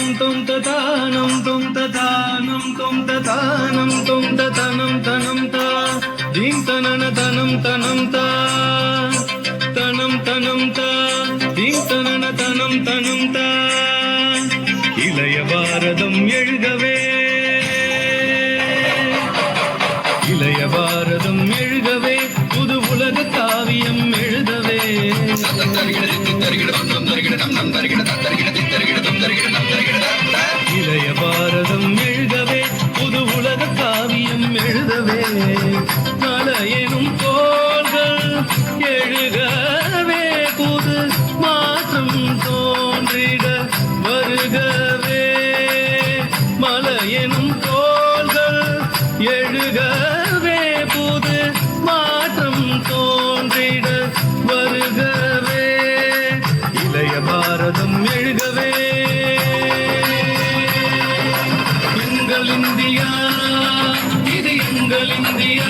தனம் தொம் ததானம் தொம் ததானம் தொம் ததானம் தொம் ததனம் தனம் தா. தீம் தனன தனம் தனம் தா. தனம் தனம் தா. தீம் தனன தனம் தனம் தா. இளைய பாரதம் எழுகவே. இளைய பாரதம் எழுகவே. புது உலக காவியம் எழுதவே. தருகிட தருகிட தருகிட தருகிட தருகிட தருகிட தருகிட இளைய பாரதம் எழுதவே புது உலக காவியம் எழுதவே. மலையெனும் தோள்கள் எழுக. இந்தியா இது எங்கள் இந்தியா.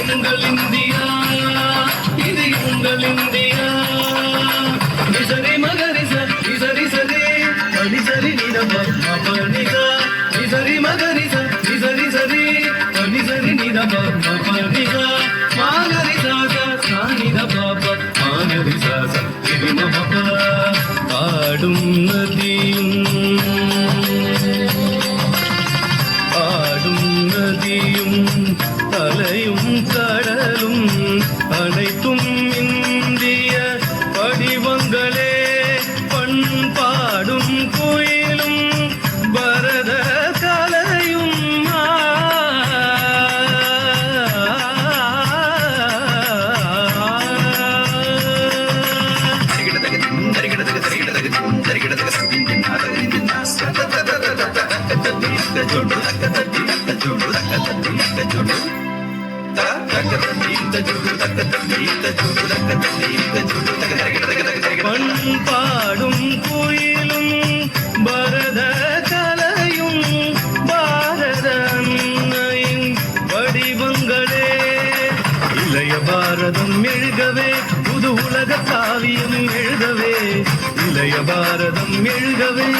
எங்கள் இந்தியா இது எங்கள் இந்தியா. நிசரி மகரிச நிசரி சரி பனி சரி நிதப மபனிச நிசரி மகரிச நிசரி சரி பனி சரி நிதப மபனிச மாகரி சாச சானித பாப மாகரி சாச பாடும் நதியும் പാടും കുയിലും ഭരത കലയും ചുണ്ടു തക്ക തണ്ടി ചുണ്ടു തക്ക തണ്ടി ചുണ്ടു തക്ക തണ്ടി ചുണ്ടു തക്ക തരകിട തക്ക തക്ക பண்பாடும் கோயிலும் பரத கலையும் பாரத அன்னையின் வடிவங்களே. இளைய பாரதம் எழுகவே புது உலக காவியம் எழுதவே. இளைய பாரதம் எழுகவே